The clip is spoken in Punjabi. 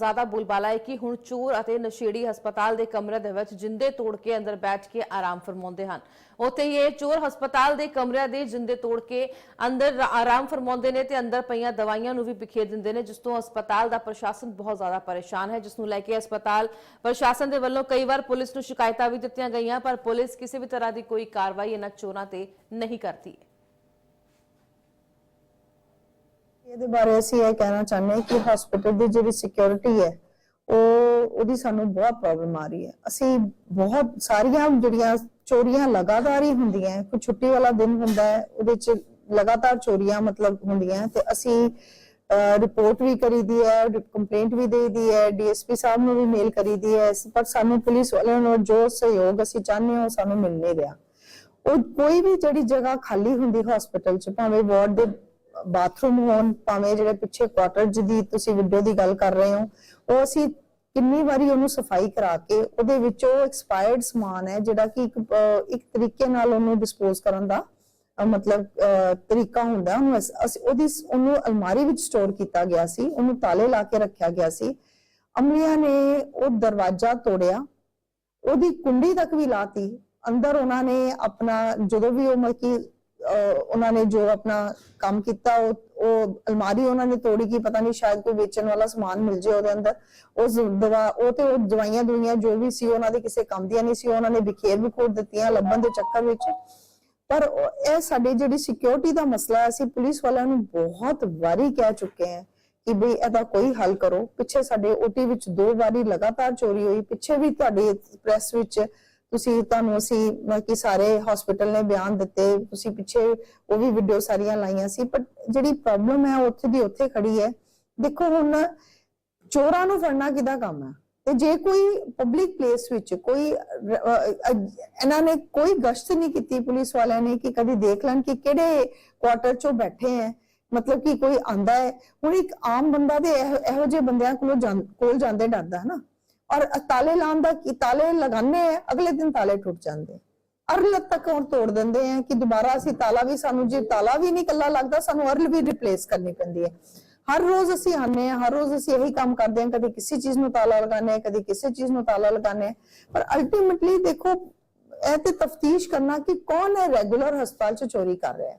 ਜ਼ਿਆਦਾ ਬੋਲਬਾਲਾ ਹੈ ਕਿ ਹੁਣ ਚੋਰ ਅਤੇ ਨਸ਼ੇੜੀ ਹਸਪਤਾਲ ਦੇ ਕਮਰੇ ਦੇ ਵਿੱਚ ਜਿੰਦੇ ਤੋੜ ਕੇ ਅੰਦਰ ਬੈਠ ਕੇ ਆਰਾਮ ਫਰਮਾਉਂਦੇ ਹਨ। ਉੱਥੇ ਹੀ ਇਹ ਚੋਰ ਹਸਪਤਾਲ ਦੇ ਕਮਰਿਆਂ ਦੇ ਜਿੰਦੇ ਤੋੜ ਕੇ ਅੰਦਰ ਆਰਾਮ ਫਰਮਾਉਂਦੇ ਨੇ ਤੇ ਅੰਦਰ ਪਈਆਂ ਦਵਾਈਆਂ ਨੂੰ ਵੀ ਬਿਖੇਰ ਦਿੰਦੇ ਨੇ, ਜਿਸ ਤੋਂ ਹਸਪਤਾਲ ਦਾ ਪ੍ਰਸ਼ਾਸਨ ਬਹੁਤ ਜ਼ਿਆਦਾ ਪਰੇਸ਼ਾਨ ਹੈ। ਜਿਸ ਨੂੰ ਲੈ ਕੇ ਹਸਪਤਾਲ ਪ੍ਰਸ਼ਾਸਨ ਦੇ ਵੱਲੋਂ ਕਈ ਵਾਰ ਪੁਲਿਸ ਨੂੰ ਸ਼ਿਕਾਇਤਾਂ ਵੀ ਦਿੱਤੀਆਂ ਗਈਆਂ, ਪਰ ਪੁਲਿਸ ਕਿਸੇ ਵੀ ਤਰ੍ਹਾਂ ਦੀ ਕੋਈ ਕਾਰਵਾਈ ਇਹਨਾਂ ਚੋਰਾਂ ਤੇ ਨਹੀਂ ਕਰਦੀ। ਹੈ ਇਹਦੇ ਬਾਰੇ ਅਸੀਂ ਇਹ ਕਹਿਣਾ ਚਾਹੁੰਦੇ ਹਾਂ ਕਿ ਹਸਪੀਟਲ ਦੀ ਜਿਹੜੀ ਸਿਕਿਉਰਿਟੀ ਹੈ, ਉਹ ਉਹਦੀ ਸਾਨੂੰ ਬਹੁਤ ਪ੍ਰੋਬਲਮ ਆ ਰਹੀ ਹੈ। ਅਸੀਂ ਬਹੁਤ ਸਾਰੀਆਂ ਜਿਹੜੀਆਂ ਚੋਰੀਆਂ ਲਗਾਤਾਰ ਹੀ ਹੁੰਦੀਆਂ ਕੋਈ ਛੁੱਟੀ ਵਾਲਾ ਦਿਨ ਹੁੰਦਾ ਹੈ, ਉਹਦੇ ਚ ਲਗਾਤਾਰ ਚੋਰੀਆਂ ਮਤਲਬ ਹੁੰਦੀਆਂ ਤੇ ਅਸੀਂ ਰਿਪੋਰਟ ਵੀ ਕਰੀਦੀ ਹੈ ਕੰਪਲੇਂਟ ਵੀ ਦੇਈਦੀ ਹੈ ਡੀਐਸਪੀ ਸਾਹਿਬ ਨੂੰ ਵੀ ਮੇਲ ਕਰੀਦੀ ਹੈ। ਪਰ ਸਾਨੂੰ ਪੁਲਿਸ ਵਾਲਿਆਂ ਨੂੰ ਜੋ ਸਹਿਯੋਗ ਅਸੀਂ ਚਾਹੁੰਦੇ ਹਾਂ ਸਾਨੂੰ ਮਿਲ ਨਹੀਂ ਰਿਹਾ। ਉਹ ਕੋਈ ਵੀ ਜਿਹੜੀ ਜਗ੍ਹਾ ਖਾਲੀ ਹੁੰਦੀ ਹਸਪੀਟਲ ਚ, ਭਾਵੇਂ ਵਾਰਡ ਦੇ ਬਾਥਰੂਮ ਹੋਣ, ਭਾਵੇਂ ਜਿਹੜੇ ਪਿੱਛੇ ਕੁਆਟਰ ਦੀ ਤੁਸੀਂ ਵੀਡੀਓ ਦੀ ਗੱਲ ਕਰ ਰਹੇ ਹੋ, ਉਹ ਅਸੀਂ ਕਿੰਨੀ ਵਾਰੀ ਉਹਨੂੰ ਸਫ਼ਾਈ ਕਰਾ ਕੇ ਉਹਦੇ ਵਿੱਚ ਉਹ ਐਕਸਪਾਇਰਡ ਸਮਾਨ ਹੈ, ਜਿਹੜਾ ਕਿ ਇੱਕ ਇੱਕ ਤਰੀਕੇ ਨਾਲ ਉਹਨੂੰ ਡਿਸਪੋਜ਼ ਕਰਨ ਦਾ ਮਤਲਬ ਤਰੀਕਾ ਹੁੰਦਾ ਉਹਨੂੰ। ਅਸੀਂ ਉਹਦੀ ਉਹਨੂੰ ਅਲਮਾਰੀ ਵਿੱਚ ਸਟੋਰ ਕੀਤਾ ਗਿਆ ਸੀ, ਉਹਨੂੰ ਤਾਲੇ ਲਾ ਕੇ ਰੱਖਿਆ ਗਿਆ ਸੀ। ਅਮਲੀਆਂ ਨੇ ਉਹ ਦਰਵਾਜ਼ਾ ਤੋੜਿਆ, ਉਹਦੀ ਕੁੰਡੀ ਤੱਕ ਵੀ ਲਾਤੀ। ਅੰਦਰ ਉਹਨਾਂ ਨੇ ਆਪਣਾ ਜਦੋਂ ਵੀ ਉਹ ਮਤਲਬ ਕਿ ਉਹਨਾਂ ਨੇ ਜੋ ਆਪਣਾ ਕੰਮ ਕੀਤਾ, ਉਹ ਉਹ ਅਲਮਾਰੀ ਉਹਨਾਂ ਨੇ ਤੋੜੀ ਕਿ ਪਤਾ ਨਹੀਂ ਸ਼ਾਇਦ ਕੋਈ ਵੇਚਣ ਵਾਲਾ ਸਮਾਨ ਮਿਲ ਜੇ ਉਹਦੇ ਅੰਦਰ। ਉਸ ਦਵਾ, ਉਹ ਤੇ ਉਹ ਦਵਾਈਆਂ ਦੁਨੀਆਂ ਜੋ ਵੀ ਸੀ, ਉਹਨਾਂ ਦੇ ਕਿਸੇ ਕੰਮ ਦੀਆਂ ਨਹੀਂ ਸੀ, ਉਹਨਾਂ ਨੇ ਵਿਖੇਰ ਵਿਖੋਰ ਦਿੱਤੀਆਂ ਲੱਭਣ ਦੇ ਚੱਕਰ ਵਿੱਚ। ਪਰ ਇਹ ਸਾਡੀ ਜਿਹੜੀ ਸਿਕਿਉਰਿਟੀ ਦਾ ਮਸਲਾ ਅਸੀਂ ਪੁਲਿਸ ਵਾਲਿਆਂ ਨੂੰ ਬਹੁਤ ਵਾਰੀ ਕਹਿ ਚੁੱਕੇ ਹਾਂ ਕਿ ਬਈ ਇਹਦਾ ਕੋਈ ਹੱਲ ਕਰੋ। ਪਿੱਛੇ ਸਾਡੇ ਓਟੀ ਵਿੱਚ ਦੋ ਵਾਰੀ ਲਗਾਤਾਰ ਚੋਰੀ ਹੋਈ, ਪਿੱਛੇ ਵੀ ਤੁਹਾਡੀ ਪ੍ਰੈਸ ਵਿੱਚ ਤੁਸੀਂ ਤੁਹਾਨੂੰ ਅਸੀਂ ਮਤਲਬ ਸਾਰੇ ਹਸਪੀਟਲ ਨੇ ਬਿਆਨ ਦਿੱਤੇ, ਤੁਸੀਂ ਪਿੱਛੇ ਉਹ ਵੀ ਵੀਡੀਓ ਸਾਰੀਆਂ ਲਾਈਆਂ ਸੀ ਪਰ ਜਿਹੜੀ ਪ੍ਰੋਬਲਮ ਹੈ ਉੱਥੇ ਦੀ ਉੱਥੇ ਖੜੀ ਹੈ। ਦੇਖੋ ਹੁਣ ਚੋਰਾਂ ਨੂੰ ਫੜਨਾ ਕਿਹਦਾ ਕੰਮ ਹੈ? ਤੇ ਜੇ ਕੋਈ ਪਬਲਿਕ ਪਲੇਸ ਵਿੱਚ ਕੋਈ ਇਹਨਾਂ ਨੇ ਕੋਈ ਗਸ਼ਤ ਨਹੀਂ ਕੀਤੀ ਪੁਲਿਸ ਵਾਲਿਆਂ ਨੇ ਕਿ ਕਦੀ ਦੇਖ ਲੈਣ ਕਿ ਕਿਹੜੇ ਕੁਆਟਰ ਚੋਂ ਬੈਠੇ ਹੈ, ਮਤਲਬ ਕਿ ਕੋਈ ਆਂਦਾ ਹੈ। ਹੁਣ ਇੱਕ ਆਮ ਬੰਦਾ ਦੇ ਇਹੋ ਇਹੋ ਜਿਹੇ ਬੰਦਿਆਂ ਕੋਲੋਂ ਜਾਂ- ਕੋਲ ਜਾਂਦੇ ਡਰਦਾ ਹੈ ਨਾ। ਔਰ ਤਾਲੇ ਲਾਉਣ ਦਾ ਕੀ, ਤਾਲੇ ਲਗਾਉਂਦੇ ਹੈ ਅਗਲੇ ਦਿਨ ਤਾਲੇ ਟੁੱਟ ਜਾਂਦੇ ਅਰਲ ਤੱਕ ਹੋਰ ਤੋੜ ਦਿੰਦੇ ਆ ਕਿ ਦੁਬਾਰਾ ਅਸੀਂ ਤਾਲਾ ਵੀ, ਸਾਨੂੰ ਜੇ ਤਾਲਾ ਵੀ ਨਹੀਂ ਕੱਲਾ ਲੱਗਦਾ, ਸਾਨੂੰ ਅਰਲ ਵੀ ਰਿਪਲੇਸ ਕਰਨੀ ਪੈਂਦੀ ਹੈ। ਹਰ ਰੋਜ਼ ਅਸੀਂ ਆਨੇ ਆ ਹਰ ਰੋਜ਼ ਅਸੀਂ ਇਹੀ ਕੰਮ ਕਰਦੇ ਹਾਂ, ਕਦੇ ਕਿਸੇ ਚੀਜ਼ ਨੂੰ ਤਾਲਾ ਲਗਾਉਂਦੇ ਹਾਂ, ਕਦੇ ਕਿਸੇ ਚੀਜ਼ ਨੂੰ ਤਾਲਾ ਲਗਾਉਂਦੇ ਹਾਂ। ਪਰ ਅਲਟੀਮੇਟਲੀ ਦੇਖੋ, ਇਹ ਤੇ ਤਫਤੀਸ਼ ਕਰਨਾ ਕਿ ਕੌਣ ਹੈ ਰੈਗੂਲਰ ਹਸਪਤਾਲ ਚ ਚੋਰੀ ਕਰ ਰਿਹਾ ਹੈ।